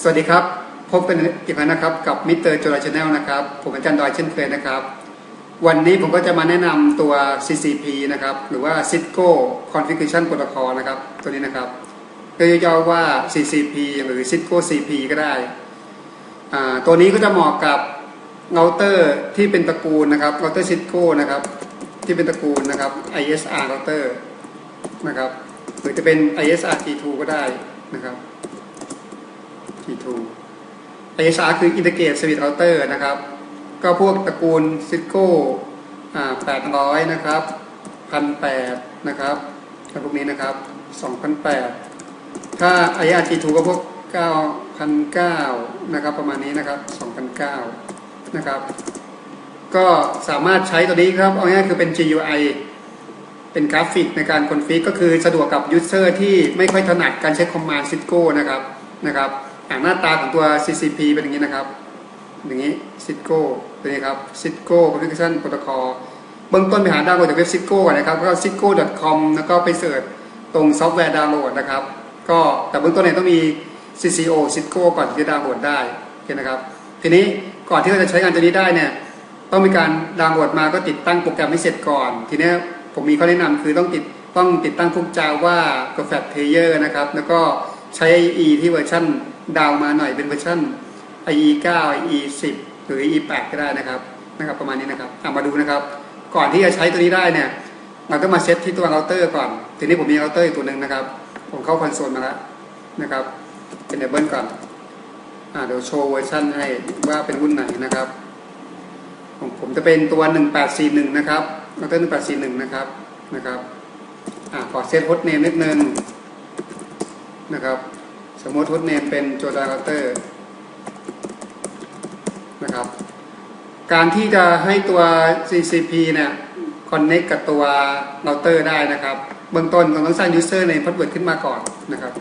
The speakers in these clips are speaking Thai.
สวัสดีครับ พบกันอีกแล้วนะครับ กับมิสเตอร์จอยชาแนลนะครับ ผมอาจารย์ดอยเช่นเคยนะครับ วันนี้ผมก็จะมาแนะนำตัว CCP นะครับ หรือว่า Cisco Configuration Protocol นะครับ ตัวนี้นะครับก็ย่อๆว่า CCP หรือ Cisco CP ก็ได้ ตัวนี้ก็จะเหมาะกับเราเตอร์ที่เป็นตระกูลนะครับเราเตอร์ Cisco นะครับ ที่เป็นตระกูลนะครับ ISR router นะครับ หรือจะเป็น ISR T2 ก็ได้นะครับ T2 ISR คือ Integrated Switch Router นะครับ ก็พวกตระกูล Cisco 800 นะครับ 1,800 นะครับแล้วพวกนี้นะครับ 2,800 ถ้า ISR T2 ก็พวก 9,900 นะครับ ประมาณนี้นะครับ 2,900 นะครับ ก็สามารถใช้ตัวนี้ครับ เอาง่ายๆคือเป็น GUI เป็นกราฟิกในการคอนฟิกก็คือสะดวกกับยูเซอร์ที่ไม่ค่อยถนัดการใช้คอมมานด์ Cisco นะครับนะครับ หน้าตาของตัว CCP เป็นอย่างนี้นะครับ อย่างนี้ Cisco ตัวนี้ครับ Cisco Configuration Protocol เบื้องต้นไปหาดาวน์โหลดจากเว็บ Cisco ก่อนนะครับก็ cisco.com แล้วก็ไปเสิร์ชตรงซอฟต์แวร์ดาวน์โหลดนะครับ ก็แต่เบื้องต้นเนี่ยต้องมี CCO Cisco ก่อนที่จะดาวน์โหลดได้โอเคนะครับ ทีนี้ก่อนที่เราจะใช้งานตัวนี้ได้เนี่ยต้องมีการดาวน์โหลดมาก็ติดตั้งโปรแกรมให้เสร็จก่อน ทีนี้ผมมีข้อแนะนำคือต้องติดต้องติดตั้งพวก Java กับ Fat Player นะครับแล้วก็ใช้ IE ที่เวอร์ชัน ดาวมาหน่อยเป็นเวอร์ชัน IE 9 IE 10 หรือ IE 8ก็ได้นะครับนะครับประมาณนี้นะครับเอามาดูนะครับ ก่อนที่จะใช้ตัวนี้ได้เนี่ยเราก็มาเซตที่ตัวเราเตอร์ก่อนทีนี้ผมมีเราเตอร์อีกตัวหนึ่งนะครับ ผมเข้าคอนโซลมาแล้วนะครับเป็นเดเบิลก่อนอ่าเดี๋ยวโชว์เวอร์ชันให้ว่าเป็นรุ่นไหนนะครับของผมจะเป็นตัว 1841 นะครับเราเตอร์1841 นะครับนะครับอ่าขอเซตโฮสต์เนมนิดนึงนะครับ มมติโฮสต์เนมเป็นโจดาราเตอร์นะครับ การที่จะให้ตัว CCP เนี่ย connect กับตัวเราเตอร์ได้นะครับเบื้องต้นเราต้องสร้าง user name password ขึ้นมาก่อนนะครับ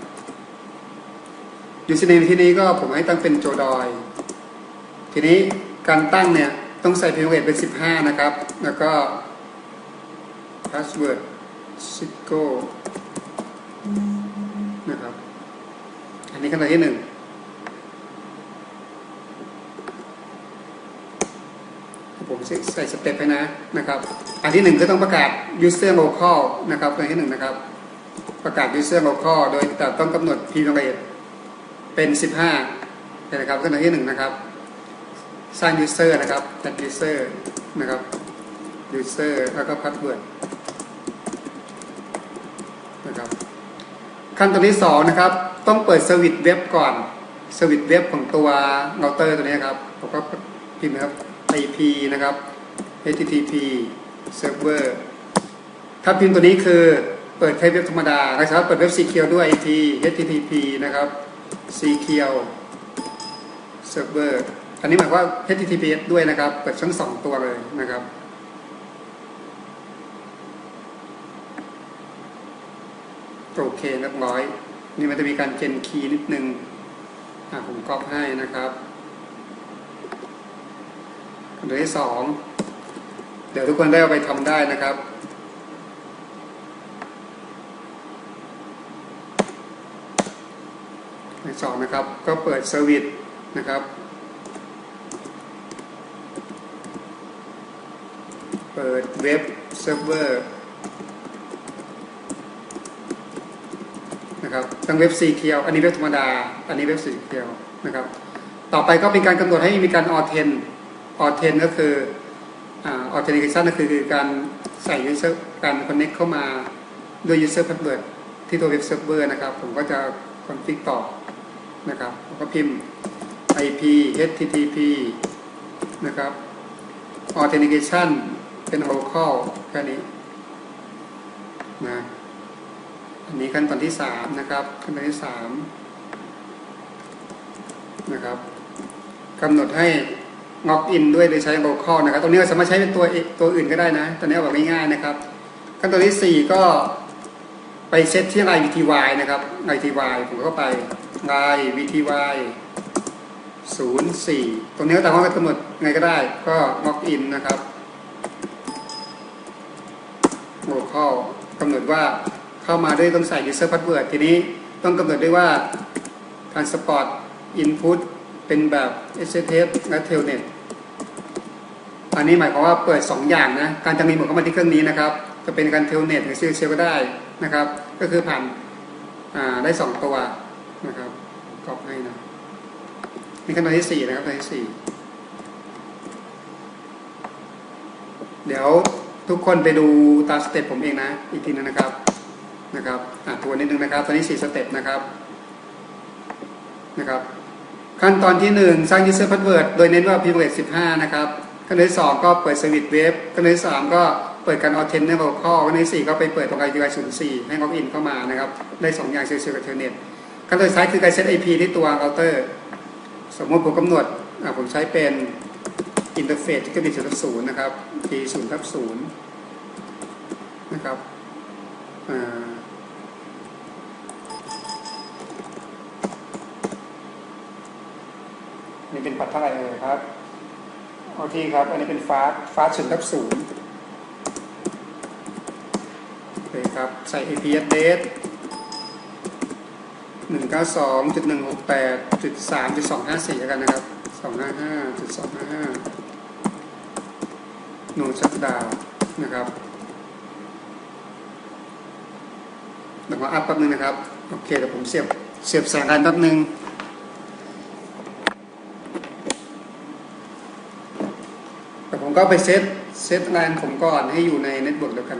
user name ที่นี้ก็ผมให้ตั้งเป็นโจดอย ทีนี้การตั้งเนี่ยต้องใส่ private เป็น 15 นะครับ แล้วก็ password cisco นะครับ อันนี้ขั้นตอนที่หนึ่งผมใส่สเต็ปไปนะนะครับ อันที่หนึ่งก็ต้องประกาศ user local นะครับอันที่หนึ่งนะครับ ประกาศ user local โดยแต่ต้องกำหนด private เป็น 15นะครับขั้นตอนที่หนึ่งนะครับ สร้าง user นะครับ add user นะครับ user แล้วก็ password นะครับ ขั้นตอนที่สองนะครับ ต้องเปิดสวิตเว็บก่อน สวิตเว็บของตัวเราเตอร์ตัวนี้ครับผมก็พิมพ์ครับ IP นะครับ HTTP server ถ้าพิมพ์ตัวนี้คือเปิดแค่เว็บธรรมดานะครับ เปิดเว็บ secure ด้วย IP HTTP นะครับ secure server อันนี้หมายว่า HTTPS ด้วยนะครับ เปิดทั้งสองตัวเลยนะครับโอเคเรียบร้อย นี่มันจะมีการเจนคีย์นิดนึงอะผมก๊อปให้นะครับอันที่สองเดี๋ยวทุกคนได้เอาไปทำได้นะครับสองนะครับ ก็เปิดเซอร์วิสนะครับ เปิดเว็บเซิร์ฟเวอร์ นะครับทั้งเว็บซีเคียว อันนี้เว็บธรรมดา อันนี้เว็บซีเคียวนะครับ ต่อไปก็เป็นการกำหนดให้มีการออเทนออเทนก็คือออเทนิเคชันก็คือการใส่ยูเซอร์การคอนเน็กเข้ามาด้วยยูเซอร์พาสเวิร์ดที่ตัวเว็บเซิร์ฟเวอร์นะครับ ผมก็จะคอนฟิกต่อนะครับผมก็พิมพ์ IP HTTP นะครับ Authentication เป็น local แค่นี้นะ อันนี้ขั้นตอนที่สามนะครับ ขั้นตอนที่สามนะครับกำหนดให้ล็อกอินด้วยโดยใช้ local นะครับ ตรงนี้เราสามารถใช้เป็นตัวตัวอื่นก็ได้นะ ตอนนี้เอาแบบง่ายๆนะครับ ขั้นตอนที่สี่ก็ไปเซตที่ i VTY นะครับ i VTY ผมก็ไป i VTY ศูนย์สี่ตรงนี้ก็ตามว่ากำหนดไงก็ได้ ก็ล็อกอินนะครับ local กำหนดว่า เข้ามาด้วยต้องใส่ user password ทีนี้ต้องกำหนดด้วยว่า transport input เป็นแบบ SSH และ Telnet อันนี้หมายความว่าเปิด 2 อย่างนะ การจะมีหมดเข้ามาที่เครื่องนี้นะครับ จะเป็นการ Telnet หรือ CSL ก็ได้นะครับ ก็คือผ่านได้ 2 ตัวนะครับกรอบให้นะนี่ขั้นตอนที่ 4 นะครับขั้นตอนที่4เดี๋ยวทุกคนไปดูตามสเต็ปผมเองนะ อีกทีนึงนะครับ นะครับอะตัวนิดนึงนะครับ ตอนนี้ 4 สเต็ปนะครับนะครับ ขั้นตอนที่ 1 สร้าง user password โดยเน้นว่า private 15 นะครับขั้นตอนที่2ก็เปิด service web ขั้นตอนที่3ก็เปิดการ authent ใน local ขั้นตอนที่4ก็ไปเปิดตรง UI 04 ให้ login เข้ามานะครับ ได้ 2 อย่าง CSL กับ Telnet ขั้นตอนท้ายคือการ set IP ที่ตัว router สมมติผมกำหนดอะผมใช้เป็น interface ที่ก็มี0ทับ0นย์นะครับ t 0ทับ0นะครับอ่า เป็นปัดเท่าไหร่เลยครับเอาที่ครับ อันนี้เป็นฟาสฟาสศูนทับศูนย์โอเคครับ ใส่ AP address หนึ่งเก้าสองจุดหนึ่งหกแปดจุดสามจุดสองห้าสี่กันนะครับสองห้าห้าจุดสองห้าห้าโนชัดดาวนะครับเดี๋ยวขออัพแป๊บนึงนะครับ โอเคเดี๋ยวผมเสียบเสียบแสงกันแป๊บนึง แต่ผม ก็ไปเซตเซตแลนผมก่อนให้อยู่ในเน็ตเวิร์กเดียวกัน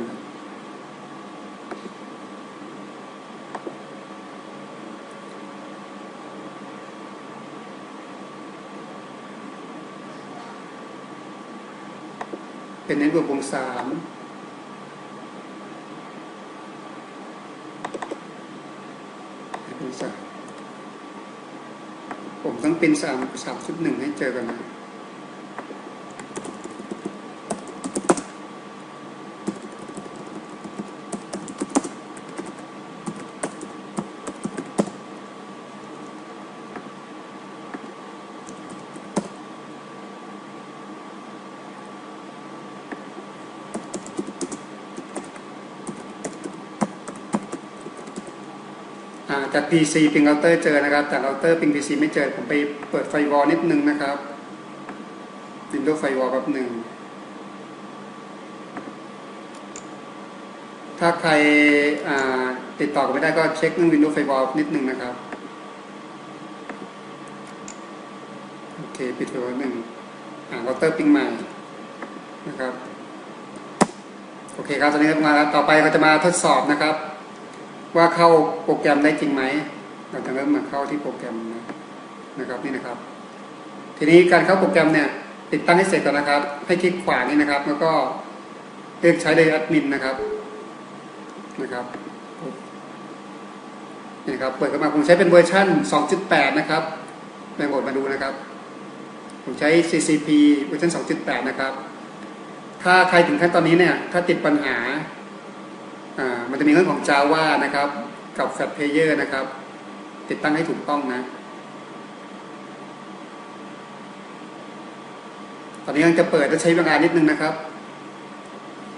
เป็นเน็ตเวิร์กวงสามเป็นสามผมต้องเป็นสามสามชุดหนึ่งให้เจอกันนะ จาก PC ปิงเราเตอร์เจอนะครับจากเราเตอร์ปิง PC ไม่เจอ ผมไปเปิดไฟวอลนิดนึงนะครับ Windows Firewall แป๊บหนึ่ง ถ้าใครติดต่อกันไม่ได้ก็เช็คเรื่อง Windows Firewall นิดนึงนะครับ โอเค ปิดไฟวอลหนึ่งอ่าเราเตอร์ปิงใหม่นะครับ โอเคครับตอนนี้ก็มาแล้วต่อไปเราจะมาทดสอบนะครับ ว่าเข้าโปรแกรมได้จริงไหม เราจะเริ่มมาเข้าที่โปรแกรมนะนะครับนี่นะครับ ทีนี้การเข้าโปรแกรมเนี่ยติดตั้งให้เสร็จก่อนนะครับ ให้คลิกขวานี่นะครับ แล้วก็เลือกใช้โดยแอดมินนะครับนะครับนี่นะครับเปิดเข้ามาผมใช้เป็นเวอร์ชัน2.8 นะครับไปโหมดมาดูนะครับ ผมใช้ CCP เวอร์ชัน2.8 นะครับ ถ้าใครถึงขั้นตอนนี้เนี่ย ถ้าติดปัญหา มันจะมีเรื่องของ Java นะครับ กับ Fat Player นะครับ ติดตั้งให้ถูกต้องนะ ตอนนี้ยังจะเปิดจะใช้เวลานิดนึงนะครับ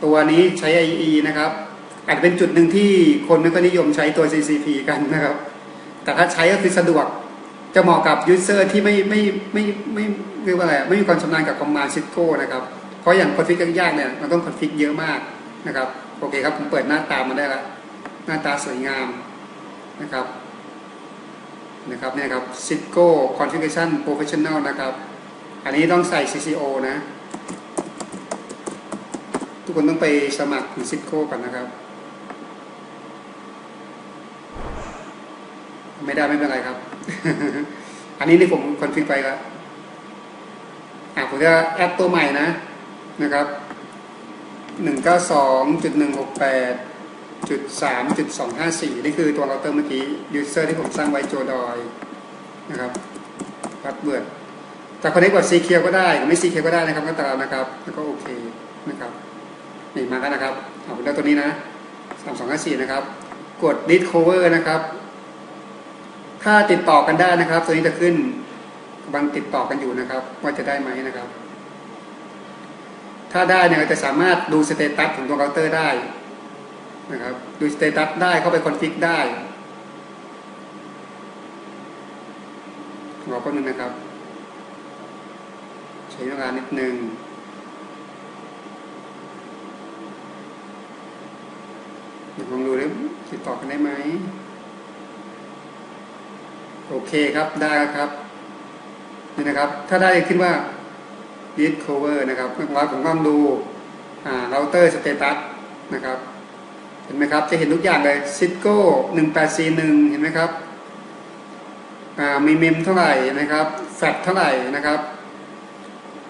ตัวนี้ใช้ IE นะครับ อาจจะเป็นจุดหนึ่งที่คนไม่ค่อยนิยมใช้ตัว CCP กันนะครับ แต่ถ้าใช้ก็คือสะดวกจะเหมาะกับ User ที่ไม่ไม่ไม่ไม่เรียกว่าอะไรไม่มีความชำนาญกับ Command Cisco นะครับ เพราะอย่างคอนฟิกยากๆเนี่ยมันต้องคอนฟิกเยอะมากนะครับ โอเคครับผมเปิดหน้าตามาได้แล้วหน้าตาสวยงามนะครับนะครับเนี่ยครับ Cisco Configuration Professional นะครับ อันนี้ต้องใส่ CCO นะ ทุกคนต้องไปสมัครถึง Cisco ก่อนนะครับ ไม่ได้ไม่เป็นไรครับ อันนี้นี่ผมคอนฟิกไปครับอะผมจะแอดตัวใหม่นะนะครับ หนึ่งเก้าสองจุดหนึ่งหกแปดจุดสามจุดสองห้าสี่นี่คือตัวเราเตอร์เมื่อกี้ยูเซอร์ที่ผมสร้างไว้โจดอยนะครับพัดเบิร์ดจะคอนเนคกับซีเคียวก็ได้ไม่ซีเคียวก็ได้นะครับก็ตามนะครับ แล้วก็โอเคนะครับนี่มาแล้วนะครับเอาแล้วตัวนี้นะสามสองห้าสี่นะครับ กด d i s cover นะครับ ถ้าติดต่อกันได้นะครับ ตัวนี้จะขึ้นกำลังติดต่อกันอยู่นะครับ ว่าจะได้ไหมนะครับ ถ้าได้เนี่ยเราจะสามารถดูสเตตัสของตัวเคาน์เตอร์ได้นะครับ ดูสเตตัสได้เข้าไปคอนฟิกได้รอแป๊บนึงนะครับ ใช้เวลานิดนึงเดี๋ยวลองดูดิติดต่อกันได้ไหม โอเคครับได้ครับ นี่นะครับ ถ้าได้ขึ้นว่า read cover นะครับเมื่อวานผมก็ลองดูอ่า router status นะครับเห็นไหมครับ จะเห็นทุกอย่างเลย Cisco 1841 เห็นไหมครับอ่ามีเมมเท่าไหร่นะครับ แฟลเท่าไหร่นะครับ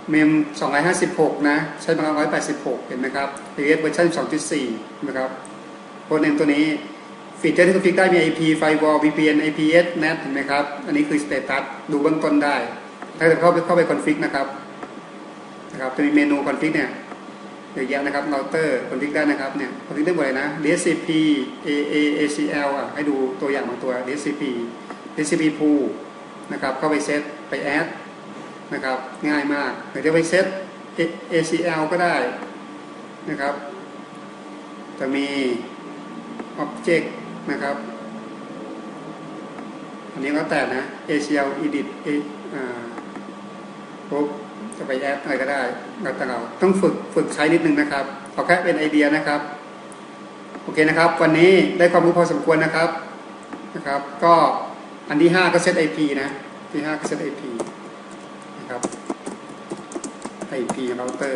เมม 256 นะ ใช้มา186 เห็นไหมครับ AS เวอร์ชัน2.4นะครับโปรเนมตัวนี้ ฟีเจอร์ที่คุณฟิกได้มี IP Firewall VPN IPS NAT เห็นไหมครับ อันนี้คือสเตตัส ดูเบื้องต้นได้ ถ้าจะเข้าไปเข้าไปคอนฟิกนะครับ นะครับจะมีเมนูคอนฟิกเนี่ยเยอะแยะนะครับเราเตอร์คอนฟิกได้นะครับเนี่ยคอนฟิกได้หมดเลยนะ DHCP AA ACL อะให้ดูตัวอย่างของตัว DHCP DHCP pool นะครับเข้าไปเซตไปแอดนะครับง่ายมากหรือจะไปเซต ACL ก็ได้นะครับ จะมี Object นะครับ อันนี้ก็แต่นะ ACL Edit อ่าปุ๊บ จะไปแอดอะไรก็ได้แล้วแต่เราต้องฝึกฝึกใช้นิดนึงนะครับขอแค่เป็นไอเดียนะครับ โอเคนะครับ วันนี้ได้ความรู้พอสมควรนะครับนะครับ ก็อันที่5ก็เซต IP นะที่5ก็เซต IP นะครับ IP router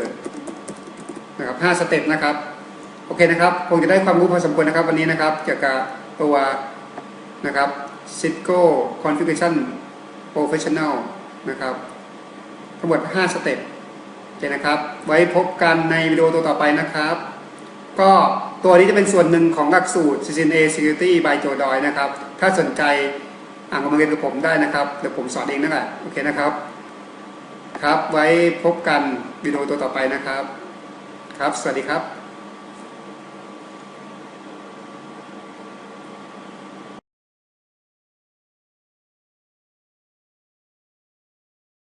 นะครับ5สเต็ปนะครับ โอเคนะครับคงจะได้ความรู้พอสมควรนะครับ วันนี้นะครับเกี่ยวกับตัวนะครับ Cisco Configuration Professional นะครับ ทั้งหมด 5 สเต็ปโอเคนะครับ ไว้พบกันในวิดีโอตัวต่อไปนะครับ ก็ตัวนี้จะเป็นส่วนหนึ่งของหลักสูตร CCNA Security by Joe Doy นะครับ ถ้าสนใจอ่านคอมเมนต์กับผมได้นะครับ เดี๋ยวผมสอนเองนั่นแหละโอเคนะครับ ครับ ไว้พบกันวิดีโอตัวต่อไปนะครับ ครับ สวัสดีครับ